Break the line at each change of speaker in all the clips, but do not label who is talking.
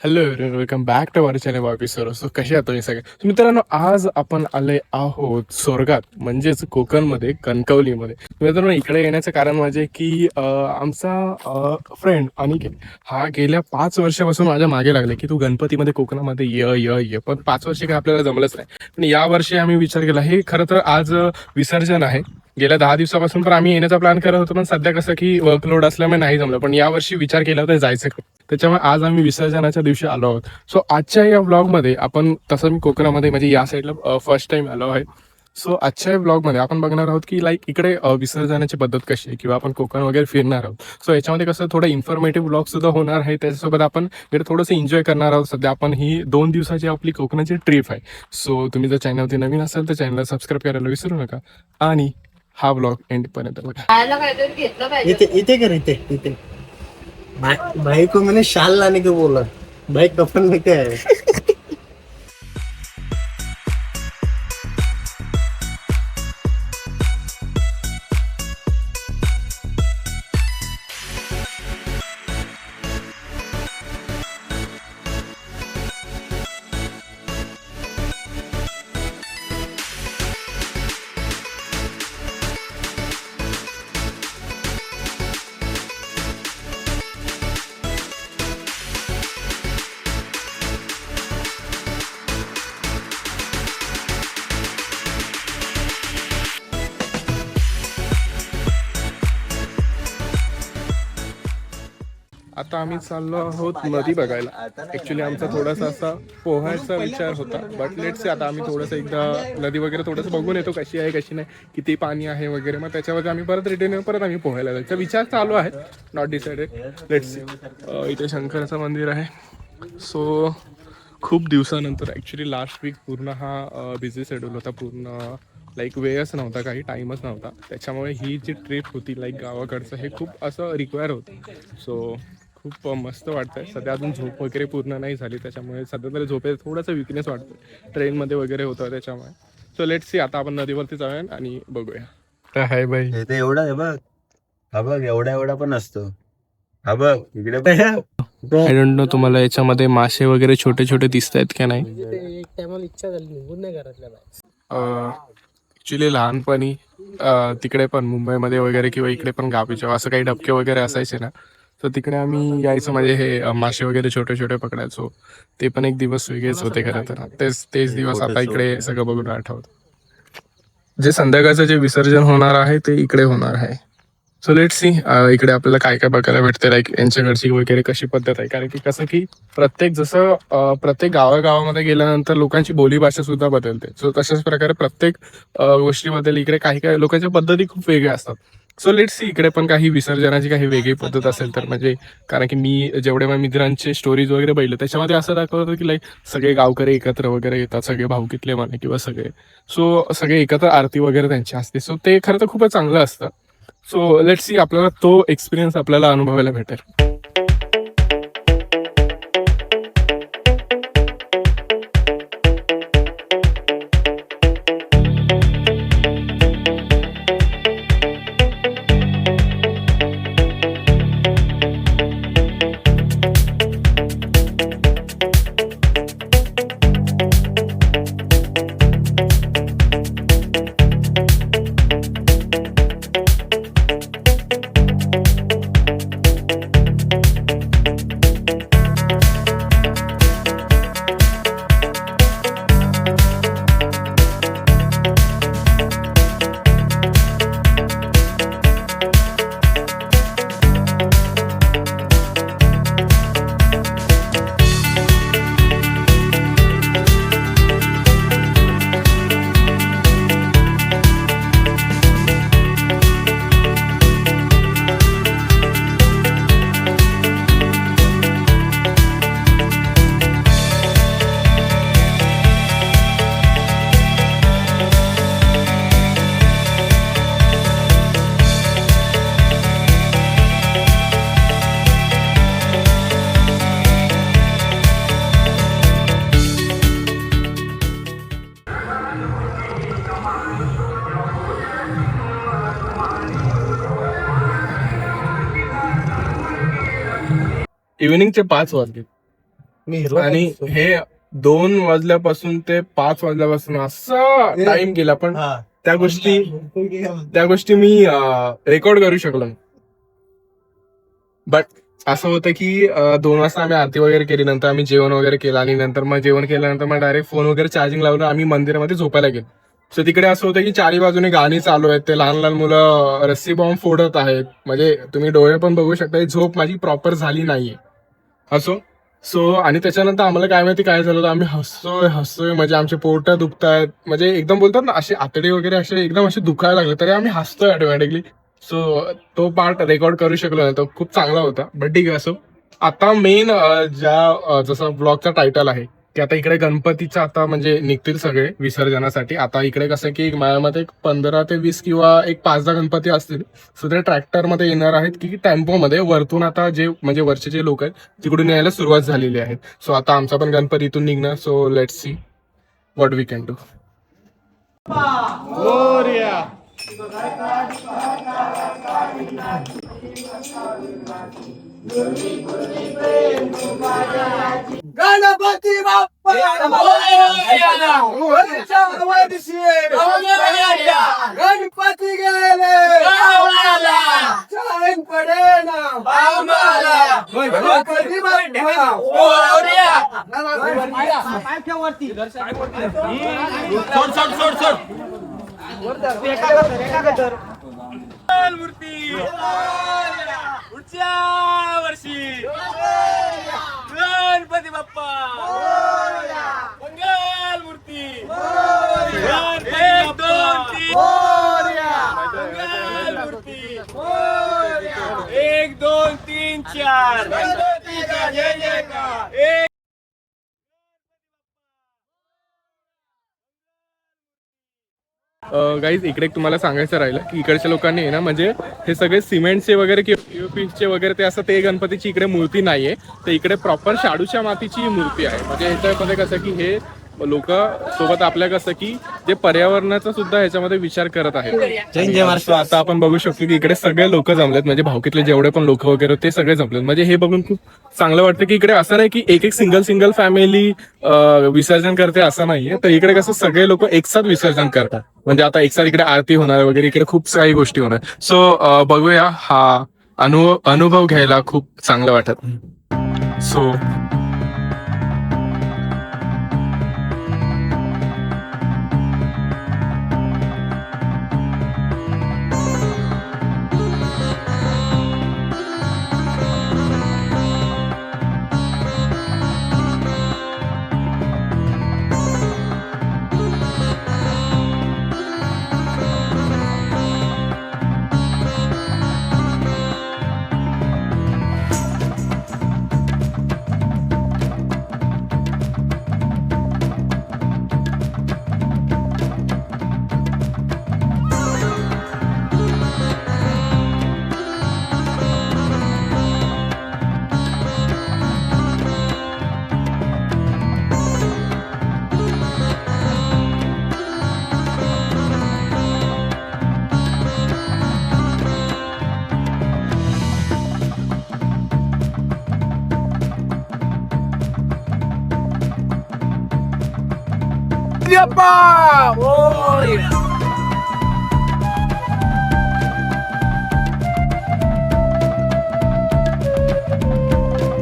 Hello welcome back to our channel officer so कसे आहात तुम्ही सगळे? So, मित्रांनो आज आपण आले आहोत स्वर्गात म्हणजेच कोकणमध्ये कणकवलीमध्ये. मित्रांनो इकडे येण्याचं कारण म्हणजे की आमचा फ्रेंड अनिकेत हा गेल्या पाच वर्षापासून माझ्या मागे लागले की तू गणपतीमध्ये कोकणामध्ये य य य. पण पाच वर्ष काय आपल्याला जमलंच नाही. पण या वर्षी आम्ही विचार केला हे खरं तर आज विसर्जन आहे. गेल्या दहा दिवसापासून पण आम्ही येण्याचा प्लॅन करत होतो पण सध्या कसं की वर्कलोड असल्यामुळे नाही जमलं. पण यावर्षी विचार केला होता जायचं का? त्याच्यामुळे आज आम्ही विसर्जनाच्या दिवशी आलो आहोत. सो आजच्या या ब्लॉगमध्ये आपण तसं मी कोकणामध्ये म्हणजे या साईडला फर्स्ट टाइम आलो आहे. सो आजच्या या ब्लॉगमध्ये आपण बघणार आहोत की लाईक इकडे विसर्जनाची पद्धत कशी आहे किंवा आपण कोकण वगैरे फिरणार आहोत. सो याच्यामध्ये कसं थोडं इन्फॉर्मेटिव्ह ब्लॉग सुद्धा होणार आहे. त्याच्यासोबत आपण इकडे थोडंसं एन्जॉय करणार आहोत. सध्या आपण ही दोन दिवसाची आपली कोकणाची ट्रिप आहे. सो तुम्ही जर चॅनलवरती नवीन असाल तर चॅनलला सबस्क्राईब करायला विसरू नका. आणि हा ब्लॉग बघा.
इथे इथे कर इथे इथे. भाई भाई को मैंने शाल लाने को बोला भाई कफन ने क्या है
आता आम्ही चाललो आहोत नदी बघायला. ऍक्च्युली आमचा थोडासा असा पोहायचा विचार होता. बट लेट्स आता आम्ही थोडंसं एकदा नदी वगैरे थोडंसं बघून येतो कशी आहे कशी नाही किती पाणी आहे वगैरे. मग त्याच्यावरती आम्ही परत रिटर्न येऊन परत आम्ही पोहायला जायचा विचार चालू आहे नॉट डिसाइडेड लेट्स इथे शंकराचं मंदिर आहे. सो खूप दिवसानंतर ॲक्च्युली लास्ट वीक पूर्ण हा बिझी शेड्यूल होता. पूर्ण लाईक वेळच नव्हता काही टाईमच नव्हता. त्याच्यामुळे ही जी ट्रिप होती लाईक गावाकडचं हे खूप असं रिक्वायर होतं. सो खूप मस्त वाटतंय. सध्या अजून झोप वगैरे पूर्ण नाही झाली त्याच्यामुळे सध्या तरी झोपेत थोडासा विकनेस वाटतोय. ट्रेनमध्ये वगैरे होतं त्याच्यामुळे. सो लेट सी आता आपण नदीवरती जाऊया आणि बघूया. हाय बाई?
इथे एवढा आहे बघ. हा बघ एवढा एवढा पण असतो. हा बग इकडे बघ.
आय डोंट नो तुम्हाला याच्यामध्ये मासे वगैरे छोटे छोटे दिसत आहेत का नाही?
एक टायमाला इच्छा झाली निघून नाही घरातल्या बाहेर.
ॲक्च्युली लहानपणी अं, तिकडे पण मुंबईमध्ये वगैरे किंवा इकडे पण गावी जेव्हा असं काही डबके वगैरे असायचे ना तर तिकडे आम्ही यायचो म्हणजे हे मासे वगैरे छोटे छोटे पकडायचो. ते पण एक दिवस वेगळेच होते खरं तर. तेच तेच दिवस आता इकडे सगळं बघून आठवत. जे संध्याकाळचं जे विसर्जन होणार आहे ते इकडे होणार आहे. सो लेट सी इकडे आपल्याला काय काय बघायला भेटते लाईक यांच्याकडची वगैरे कशी पद्धत आहे? कारण की कसं की प्रत्येक जसं प्रत्येक गावागावामध्ये गेल्यानंतर लोकांची बोली भाषा सुद्धा बदलते. सो तशाच प्रकारे प्रत्येक गोष्टीबद्दल इकडे काही काही लोकांच्या पद्धती खूप वेगळ्या असतात. सो लेट सी इकडे पण काही विसर्जनाची काही वेगळी पद्धत असेल तर म्हणजे कारण की मी जेवढे माझ्या मित्रांचे स्टोरीज वगैरे बघितले त्याच्यामध्ये असं दाखवतं की लाईक सगळे गावकरी एकत्र वगैरे येतात सगळे भाऊकीतले म्हणे किंवा सगळे. सो सगळे एकत्र आरती वगैरे त्यांची असते. सो ते खरं तर खूपच चांगलं असतं. सो लेट सी आपल्याला तो एक्सपिरियन्स आपल्याला अनुभवायला भेटेल. इव्हिनिंगचे पाच वाजले.
मी हिरो
आणि हे दोन वाजल्यापासून ते पाच वाजल्यापासून असा टाइम गेला पण त्या गोष्टी त्या गोष्टी मी रेकॉर्ड करू शकलो बट असं होतं की दोन वाजता आम्ही आरती वगैरे केली नंतर आम्ही जेवण वगैरे केलं आणि नंतर मग जेवण केल्यानंतर मग डायरेक्ट फोन वगैरे चार्जिंग लावून आम्ही मंदिरामध्ये झोपायला गेलो. सो तिकडे असं होतं की चारी बाजूने गाणी चालू आहेत ते लहान लहान मुलं रस्सी बॉम्ब फोडत आहेत. म्हणजे तुम्ही डोळे पण बघू शकता झोप माझी प्रॉपर झाली नाहीये. असो सो आणि त्याच्यानंतर आम्हाला काय माहिती काय झालं होतं? आम्ही हसतोय हसतोय. म्हणजे आमचे पोट दुखतायत. म्हणजे एकदम बोलतात ना असे आतडे वगैरे असे एकदम असे दुखायला लागले. तरी आम्ही हसतोय ऑटोमॅटिकली सो तो पार्ट रेकॉर्ड करू शकलो नाही. तो खूप चांगला होता. बट ठीक आहे असो आता मेन ज्या जसं ब्लॉगचा टायटल आहे की आता इकडे गणपतीचं आता म्हणजे निघतील सगळे विसर्जनासाठी आता इकडे कसं की माझ्या मते एक पंधरा ते वीस किंवा एक पाच दहा गणपती असतील सो ते ट्रॅक्टरमध्ये येणार आहेत की टेम्पोमध्ये वरतून आता जे म्हणजे वरचे जे लोक आहेत तिकडून यायला सुरुवात झालेली आहे सो आता आमचा पण गणपती इथून निघणार so let see what we can do
Ganpati Bappa Ganpati गेले चाळीन पडे ना गणपती
गणपती बाप्पा. मंगल मूर्ती. एक दोन तीन. मंगल मूर्ती. एक दोन तीन चार. गणपतीचा जय जयकार. एक
गाईज इकडे एक तुम्हाला सांगायचं राहिलं की इकडच्या लोकांनी आहे ना म्हणजे हे सगळे सिमेंटचे वगैरे किंवा वगैरे ते असं ते गणपतीची इकडे मूर्ती नाहीये. तर इकडे प्रॉपर शाडूच्या मातीची मूर्ती आहे. म्हणजे ह्याच्यामध्ये कसं की हे लोक सोबत आपल्या कसं की जे पर्यावरणाचा सुद्धा ह्याच्यामध्ये विचार करत आहेत. आता आपण बघू शकतो की इकडे सगळे लोक जमलेत. म्हणजे भावकीतले जेवढे पण लोक वगैरे ते सगळे जमलेत. म्हणजे हे बघून खूप चांगलं वाटतं की इकडे असं नाही की एक एक सिंगल सिंगल फॅमिली विसर्जन करते असं नाहीये. तर इकडे कसं सगळे लोक एकसाथ विसर्जन करतात. म्हणजे आता एकसाथ इकडे आरती होणार वगैरे इकडे खूप काही गोष्टी होणार. सो बघूया हा अनुभव अनुभव घ्यायला खूप चांगलं वाटत. सो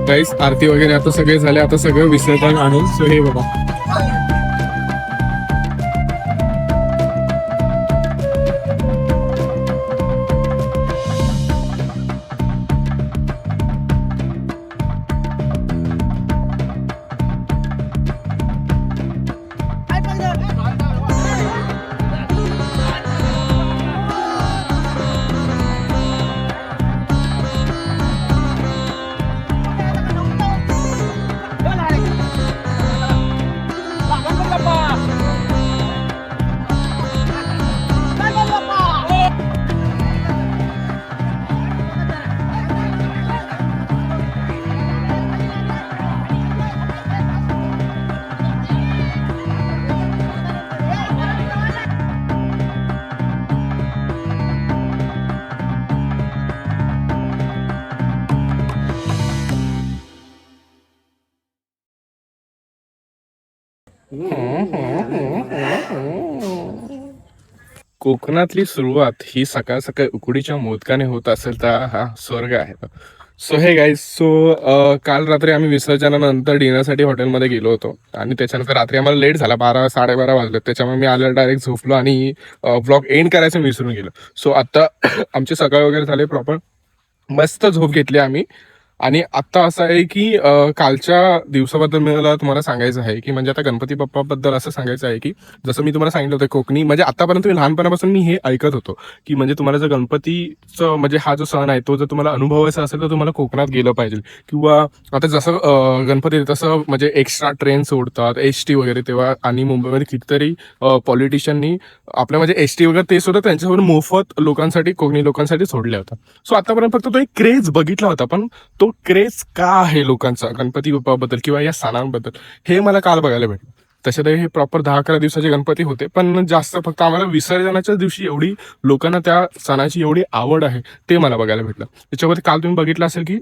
गाईस आरती वगैरे आता सगळे झाले आता सगळं विसर्जन आणून सो हे बघा. कोकणातली सुरुवात ही सकाळ सकाळी उकडीच्या मोदकाने होत असेल तर हा स्वर्ग आहे. सो हे गाईज सो काल रात्री आम्ही विसर्जनानंतर डिनरसाठी हॉटेलमध्ये गेलो होतो आणि त्याच्यानंतर रात्री आम्हाला लेट झाला बारा साडेबारा वाजले. त्याच्यामुळे मी आलं डायरेक्ट झोपलो आणि ब्लॉग एंड करायचं विसरून गेलो. सो आता आमची सकाळ वगैरे झाले प्रॉपर मस्त झोप घेतली आम्ही. आणि आता असं आहे की कालच्या दिवसाबद्दल मला तुम्हाला सांगायचं आहे की म्हणजे आता गणपती बाप्पाबद्दल असं सांगायचं आहे की जसं मी तुम्हाला सांगितलं होतं कोकणी म्हणजे आतापर्यंत मी लहानपणापासून मी हे ऐकत होतो की म्हणजे तुम्हाला जर गणपतीचं म्हणजे हा जो सण आहे तो जर तुम्हाला अनुभवायचा असेल तर तुम्हाला कोकणात गेलं पाहिजे. किंवा आता जसं गणपती तसं म्हणजे एक्स्ट्रा ट्रेन सोडतात एस टी वगैरे तेव्हा आणि मुंबईमध्ये कितीतरी पॉलिटिशियननी आपल्या म्हणजे एस टी वगैरे ते सुद्धा त्यांच्यावर मोफत लोकांसाठी कोकणी लोकांसाठी सोडल्या होत्या. सो आतापर्यंत फक्त तो एक क्रेज बघितला होता पण तो तो क्रेज का आहे लोकांचा? गणपती बाप्पाबद्दल किंवा या सणांबद्दल? हे मला काल बघायला भेटलं. तसे तर हे प्रॉपर दहा अकरा दिवसाचे गणपती होते पण जास्त फक्त आम्हाला विसर्जनाच्या दिवशी एवढी लोकांना त्या सणाची एवढी आवड आहे ते मला बघायला भेटलं. त्याच्यामध्ये काल तुम्ही बघितलं असेल की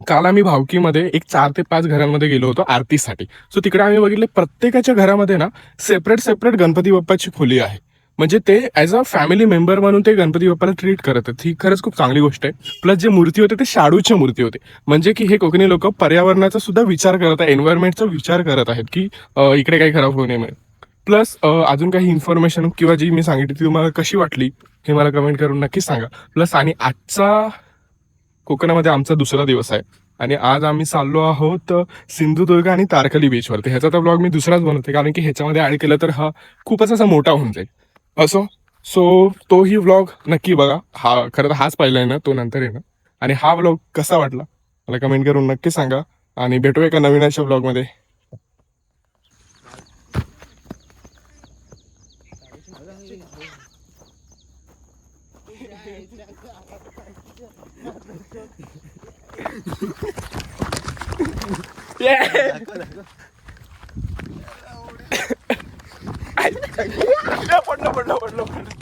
काल आम्ही भावकीमध्ये एक चार ते पाच घरांमध्ये गेलो होतो आरतीसाठी. सो तिकडे आम्ही बघितले प्रत्येकाच्या घरामध्ये ना सेपरेट सेपरेट गणपती बाप्पाची खोली आहे. म्हणजे ते ॲज अ फॅमिली मेंबर म्हणून ते गणपती बाप्पाला ट्रीट करत आहेत. ही खरंच खूप चांगली गोष्ट आहे. प्लस जे मूर्ती होते ते शाडूच्या मूर्ती होते. म्हणजे की हे कोकणी लोक पर्यावरणाचा सुद्धा विचार करत आहे एन्व्हायरमेंटचा विचार करत आहेत की इकडे काही खराब होऊ नये प्लस अजून काही इन्फॉर्मेशन किंवा जी मी सांगितली ती तुम्हाला कशी वाटली हे मला कमेंट करून नक्कीच सांगा. प्लस आणि आजचा कोकणामध्ये आमचा दुसरा दिवस आहे. आणि आज आम्ही चाललो आहोत सिंधुदुर्ग आणि तारकली बीचवरती ह्याचा तर ब्लॉग मी दुसराच बनवते कारण की ह्याच्यामध्ये ऍड केलं तर हा खूपच असा मोठा होऊन जाईल. असो? सो तोही व्लॉग नक्की बघा. हा खरं तर हाच पहिला आहे ना तो नंतर ना. आणि हा व्लॉग कसा वाटला? मला कमेंट करून नक्की सांगा. आणि भेटूया एका नवीन अशा व्लॉगमध्ये பண்ணல பண்ணல பண்ணல.